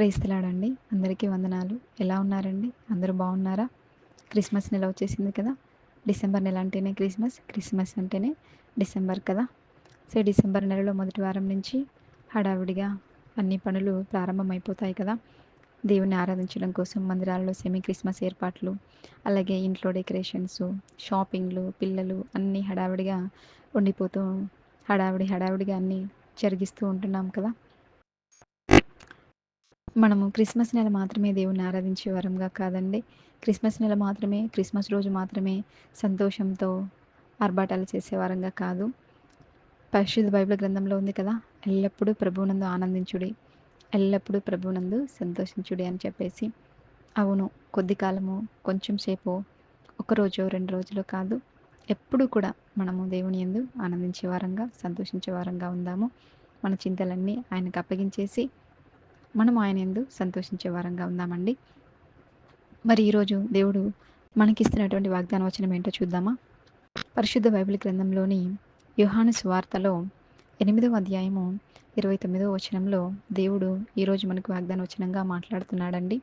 క్రైస్తలాడండి. అందరికీ వందనాలు. ఎలా ఉన్నారండి? అందరూ బాగున్నారా? క్రిస్మస్ నెల వచ్చేసింది కదా. డిసెంబర్ నెల అంటేనే క్రిస్మస్ క్రిస్మస్ అంటేనే డిసెంబర్ కదా. సో డిసెంబర్ నెలలో మొదటి వారం నుంచి హడావిడిగా అన్ని పనులు ప్రారంభమైపోతాయి కదా. దేవుని ఆరాధించడం కోసం మందిరాల్లో సెమీ క్రిస్మస్ ఏర్పాట్లు అలాగే ఇంట్లో డెకరేషన్స్ షాపింగ్లు పిల్లలు అన్నీ హడావిడిగా ఉండిపోతూ హడావిడి హడావిడిగా అన్నీ జరిగిస్తూ ఉంటున్నాం కదా. మనము క్రిస్మస్ నెల మాత్రమే దేవుణ్ణి ఆరాధించే వరంగా కాదండి. క్రిస్మస్ నెల మాత్రమే క్రిస్మస్ రోజు మాత్రమే సంతోషంతో ఆర్భాటాలు చేసే వారంగా కాదు. పరిశుద్ధ బైబిల్ గ్రంథంలో ఉంది కదా ఎల్లప్పుడూ ప్రభువునందు ఆనందించుడి ఎల్లప్పుడూ ప్రభువునందు సంతోషించుడి అని చెప్పేసి. అవును కొద్ది కాలము కొంచెం సేపు ఒకరోజు రెండు రోజులు కాదు. ఎప్పుడు కూడా మనము దేవుని ఎందు ఆనందించే వారంగా సంతోషించే వారంగా ఉందాము. మన చింతలన్నీ ఆయనకు అప్పగించేసి మనం ఆయన ఎందు సంతోషించే వారంగా ఉందామండి. మరి ఈరోజు దేవుడు మనకిస్తున్నటువంటి వాగ్దాన వచనం ఏంటో చూద్దామా? పరిశుద్ధ బైబిల్ గ్రంథంలోని యుహాను స్వార్తలో ఎనిమిదవ అధ్యాయము ఇరవై తొమ్మిదవ వచనంలో దేవుడు ఈరోజు మనకు వాగ్దాన వచనంగా మాట్లాడుతున్నాడండి.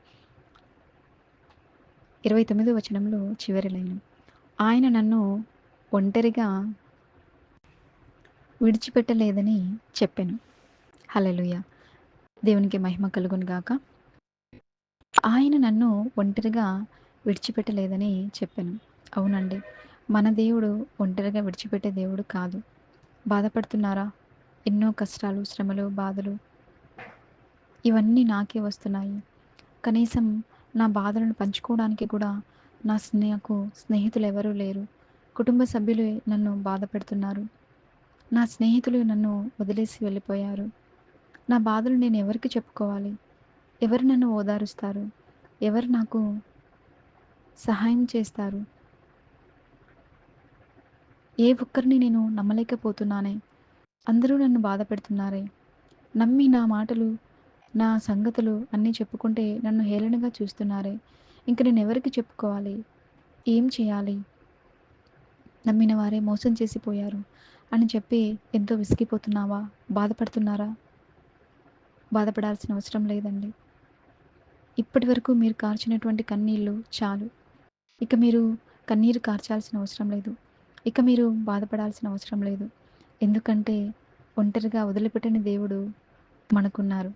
ఇరవై తొమ్మిదవ వచనంలో చివరి లైన్. ఆయన నన్ను ఒంటరిగా విడిచిపెట్టలేదని చెప్పాను. హలలుయ దేవునికి మహిమ కలుగును గాక. ఆయన నన్ను ఒంటరిగా విడిచిపెట్టలేదని చెప్పాను. అవునండి మన దేవుడు ఒంటరిగా విడిచిపెట్టే దేవుడు కాదు. బాధపడుతున్నారా? ఎన్నో కష్టాలు శ్రమలు బాధలు ఇవన్నీ నాకే వస్తున్నాయి. కనీసం నా బాధలను పంచుకోవడానికి కూడా నా స్నేహకు స్నేహితులు ఎవరూ లేరు. కుటుంబ సభ్యులు నన్ను బాధపెడుతున్నారు. నా స్నేహితులు నన్ను వదిలేసి వెళ్ళిపోయారు. నా బాధలు నేను ఎవరికి చెప్పుకోవాలి? ఎవరు నన్ను ఓదారుస్తారు? ఎవరు నాకు సహాయం చేస్తారు? ఏ ఒక్కరిని నేను నమ్మలేకపోతున్నానే? అందరూ నన్ను బాధ పెడుతున్నారే నమ్మి నా మాటలు నా సంగతులు అన్నీ చెప్పుకుంటే నన్ను హేళనగా చూస్తున్నారే? ఇంక నేను ఎవరికి చెప్పుకోవాలి? ఏం చేయాలి? నమ్మిన వారే మోసం చేసిపోయారు అని చెప్పి ఎంతో విసిగిపోతున్నావా? బాధపడుతున్నారా? బాధపడాల్సిన అవసరం లేదండి. ఇప్పటి వరకు మీరు కార్చినటువంటి కన్నీళ్ళు చాలు. ఇక మీరు కన్నీరు కార్చాల్సిన అవసరం లేదు. ఇక మీరు బాధపడాల్సిన అవసరం లేదు. ఎందుకంటే ఒంటరిగా వదిలిపెట్టని దేవుడు మనకున్నారు.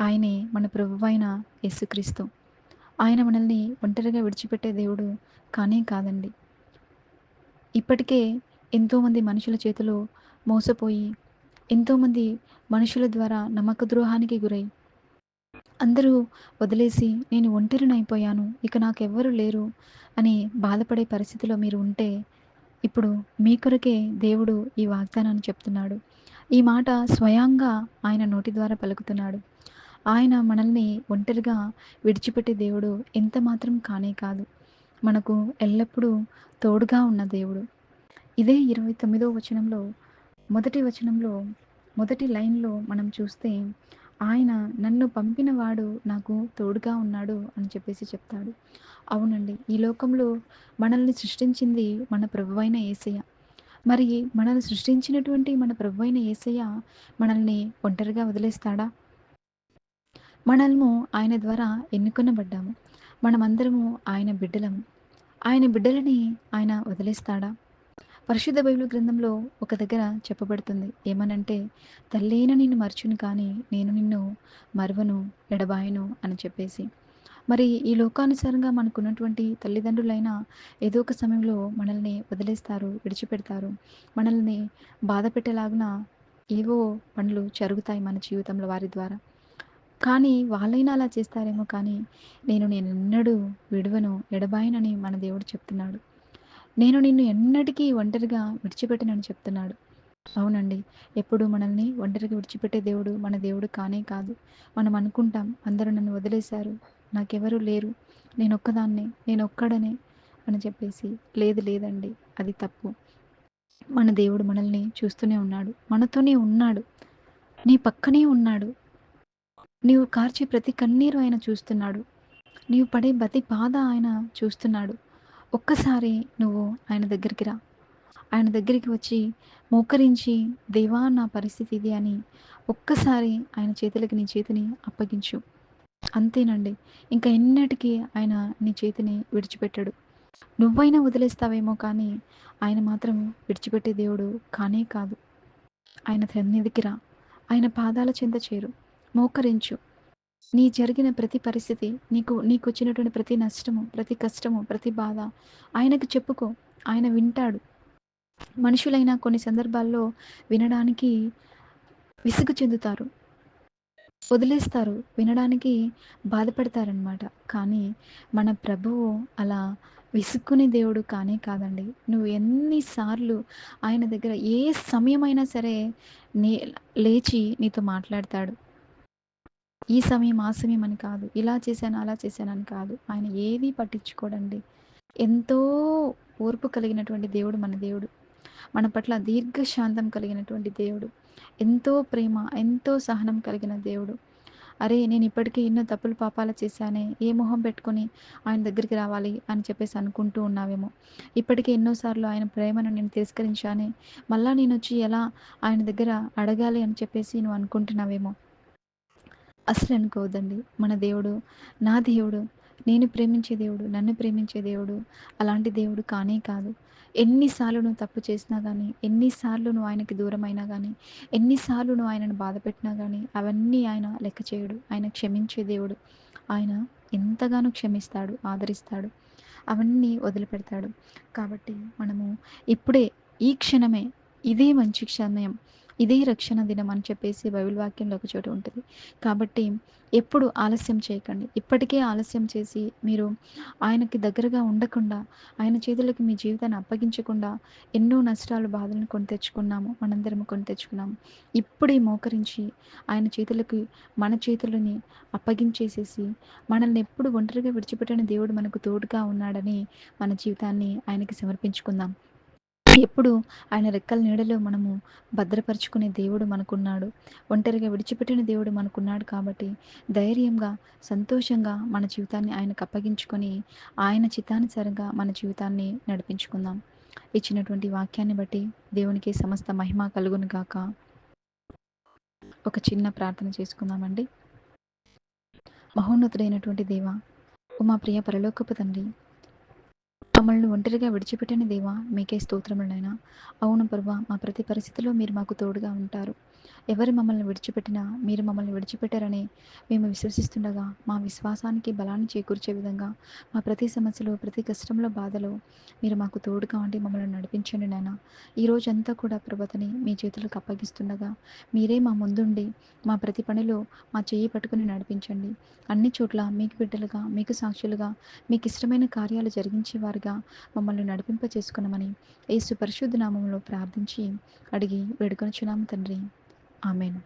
ఆయనే మన ప్రభువైన యేసుక్రీస్తు. ఆయన మనల్ని ఒంటరిగా విడిచిపెట్టే దేవుడు కానే కాదండి. ఇప్పటికే ఎంతోమంది మనుషుల చేతిలో మోసపోయి ఎంతోమంది మనుషుల ద్వారా నమ్మక ద్రోహానికి గురై అందరూ వదిలేసి నేను ఒంటరినైపోయాను ఇక నాకెవ్వరూ లేరు అని బాధపడే పరిస్థితిలో మీరు ఉంటే ఇప్పుడు మీ కొరకే దేవుడు ఈ వాగ్దానాన్ని చెప్తున్నాడు. ఈ మాట స్వయంగా ఆయన నోటి ద్వారా పలుకుతున్నాడు. ఆయన మనల్ని ఒంటరిగా విడిచిపెట్టే దేవుడు ఎంత మాత్రం కానే కాదు. మనకు ఎల్లప్పుడూ తోడుగా ఉన్న దేవుడు. ఇదే ఇరవై తొమ్మిదో వచనంలో మొదటి వచనంలో మొదటి లైన్లో మనం చూస్తే ఆయన నన్ను పంపినవాడు నాకు తోడుగా ఉన్నాడు అని చెప్పేసి చెప్తాడు. అవునండి ఈ లోకంలో మనల్ని సృష్టించింది మన ప్రభువైన ఏసయ్య. మరి మనల్ని సృష్టించినటువంటి మన ప్రభువైన ఏసయ్య మనల్ని ఒంటరిగా వదిలేస్తాడా? మనల్ము ఆయన ద్వారా ఎన్నుకొనబడ్డాము. మనమందరము ఆయన బిడ్డలము ఆయన బిడ్డలని ఆయన వదిలేస్తాడా? పరిశుద్ధ బైబిల్ గ్రంథంలో ఒక దగ్గర చెప్పబడుతుంది. ఏమనంటే తల్లైన నిన్ను మర్చును కానీ నేను నిన్ను మరువను ఎడబాయను అని చెప్పేసి. మరి ఈ లోకానుసారంగా మనకున్నటువంటి తల్లిదండ్రులైనా ఏదో ఒక సమయంలో మనల్ని వదిలేస్తారు విడిచిపెడతారు. మనల్ని బాధ పెట్టేలాగున ఏవో పనులు జరుగుతాయి మన జీవితంలో వారి ద్వారా. కానీ వాళ్ళైనా అలా చేస్తారేమో కానీ నేను నేను ఎన్నడూ విడువను ఎడబాయనని మన దేవుడు చెప్తున్నాడు. నేను నిన్ను ఎన్నటికీ ఒంటరిగా విడిచిపెట్టనని చెప్తున్నాడు. అవునండి ఎప్పుడు మనల్ని ఒంటరిగా విడిచిపెట్టే దేవుడు మన దేవుడు కానే కాదు. మనం అనుకుంటాం అందరూ నన్ను వదిలేశారు. నాకెవరూ లేరు. నేను ఒక్కదాన్నే నేను ఒక్కడనే అని చెప్పేసి లేదు లేదండి అది తప్పు. మన దేవుడు మనల్ని చూస్తూనే ఉన్నాడు. మనతోనే ఉన్నాడు. నీ పక్కనే ఉన్నాడు. నీవు కార్చే ప్రతి కన్నీరు ఆయన చూస్తున్నాడు. నీవు పడే ప్రతి బాధ ఆయన చూస్తున్నాడు. ఒక్కసారి నువ్వు ఆయన దగ్గరికి రా. ఆయన దగ్గరికి వచ్చి మోకరించి దేవా నా పరిస్థితి ఇది అని ఒక్కసారి ఆయన చేతులకి నీ చేతిని అప్పగించు. అంతేనండి. ఇంకా ఎన్నటికీ ఆయన నీ చేతిని విడిచిపెట్టాడు. నువ్వైనా వదిలేస్తావేమో కానీ ఆయన మాత్రం విడిచిపెట్టే దేవుడు కానే కాదు. ఆయన సన్నిధికి రా. ఆయన పాదాల చెంత చేరు. మోకరించు. నీ జరిగిన ప్రతి పరిస్థితి నీకు నీకు వచ్చినటువంటి ప్రతి నష్టము ప్రతి కష్టము ప్రతి బాధ ఆయనకు చెప్పుకో. ఆయన వింటాడు. మనుషులైనా కొన్ని సందర్భాల్లో వినడానికి విసుగు చెందుతారు. వదిలేస్తారు. వినడానికి బాధపడతారనమాట కానీ మన ప్రభువు అలా విసుక్కునే దేవుడు కానే కాదండి. నువ్వు ఎన్నిసార్లు ఆయన దగ్గర ఏ సమయమైనా సరే నే లేచి నీతో మాట్లాడతాడు. ఈ సమయం ఆ సమయం అని కాదు. ఇలా చేశాను అలా చేశాను అని కాదు. ఆయన ఏది పట్టించుకోడండి. ఎంతో ఓర్పు కలిగినటువంటి దేవుడు మన దేవుడు. మన పట్ల దీర్ఘశాంతం కలిగినటువంటి దేవుడు. ఎంతో ప్రేమ ఎంతో సహనం కలిగిన దేవుడు. అరే నేను ఇప్పటికీ ఎన్నో తప్పులు పాపాలు చేశానే. ఏ మొహం పెట్టుకొని ఆయన దగ్గరికి రావాలి అని చెప్పేసి అనుకుంటూ ఉన్నావేమో. ఇప్పటికే ఎన్నోసార్లు ఆయన ప్రేమను నేను తిరస్కరించానే. మళ్ళా నేను వచ్చి ఎలా ఆయన దగ్గర అడగాలి అని చెప్పేసి నువ్వు అనుకుంటున్నావేమో. అసలు అనుకోవద్దండి మన దేవుడు నా దేవుడు నేను ప్రేమించే దేవుడు నన్ను ప్రేమించే దేవుడు అలాంటి దేవుడు కానే కాదు. ఎన్నిసార్లు నువ్వు తప్పు చేసినా కానీ ఎన్నిసార్లు నువ్వు ఆయనకి దూరమైనా కానీ ఎన్నిసార్లు నువ్వు ఆయనను బాధ పెట్టినా కానీ అవన్నీ ఆయన లెక్క చేయడు. ఆయన క్షమించే దేవుడు. ఆయన ఎంతగానో క్షమిస్తాడు ఆదరిస్తాడు. అవన్నీ వదిలిపెడతాడు. కాబట్టి మనము ఇప్పుడే ఈ క్షణమే ఇదే మంచి క్షణం. ఇదే రక్షణ దినం అని చెప్పేసి బైబిల్ వాక్యంలో ఒక చోటు ఉంటుంది. కాబట్టి ఎప్పుడు ఆలస్యం చేయకండి. ఇప్పటికే ఆలస్యం చేసి మీరు ఆయనకి దగ్గరగా ఉండకుండా ఆయన చేతులకు మీ జీవితాన్ని అప్పగించకుండా ఎన్నో నష్టాలు బాధలను కొని తెచ్చుకున్నాము. మనందరం కొని తెచ్చుకున్నాము. ఇప్పుడే మోకరించి ఆయన చేతులకు మన చేతులని అప్పగించేసేసి మనల్ని ఎప్పుడు ఒంటరిగా విడిచిపెట్టిన దేవుడు మనకు తోడుగా ఉన్నాడని మన జీవితాన్ని ఆయనకి సమర్పించుకుందాం. ఎప్పుడు ఆయన రెక్కల నీడలో మనము భద్రపరుచుకునే దేవుడు మనకున్నాడు. ఒంటరిగా విడిచిపెట్టిన దేవుడు మనకున్నాడు కాబట్టి ధైర్యంగా సంతోషంగా మన జీవితాన్ని ఆయనకు అప్పగించుకొని ఆయన చిత్తానుసారంగా మన జీవితాన్ని నడిపించుకుందాం. ఇచ్చినటువంటి వాక్యాన్ని బట్టి దేవునికి సమస్త మహిమ కలుగును గాక. ఒక చిన్న ప్రార్థన చేసుకుందామండి. మహోన్నతుడైనటువంటి దేవ ఉమా ప్రియ పరలోకపు తండ్రి మమ్మల్ని ఒంటరిగా విడిచిపెట్టిన దేవా మీకే స్తోత్రములైనా అవును పర్వ మా ప్రతి పరిస్థితిలో మీరు మాకు తోడుగా ఉంటారు. ఎవరు మమ్మల్ని విడిచిపెట్టినా మీరు మమ్మల్ని విడిచిపెట్టారని మేము విశ్వసిస్తుండగా మా విశ్వాసానికి బలాన్ని చేకూర్చే విధంగా మా ప్రతి సమస్యలో ప్రతి కష్టంలో బాధలో మీరు మాకు తోడుగా ఉండి మమ్మల్ని నడిపించండి నాయన. ఈ రోజంతా కూడా ప్రభతని మీ చేతులకు అప్పగిస్తుండగా మీరే మా ముందుండి మా ప్రతి పనిలో మా చేయి పట్టుకుని నడిపించండి. అన్ని చోట్ల మీకు బిడ్డలుగా మీకు సాక్షులుగా మీకు ఇష్టమైన కార్యాలు జరిగించేవారుగా మమ్మల్ని నడిపింప చేసుకున్నామని యేసు పరిశుద్ధ నామంలో ప్రార్థించి అడిగి వేడుకొనిచున్నాము తండ్రి. Amen.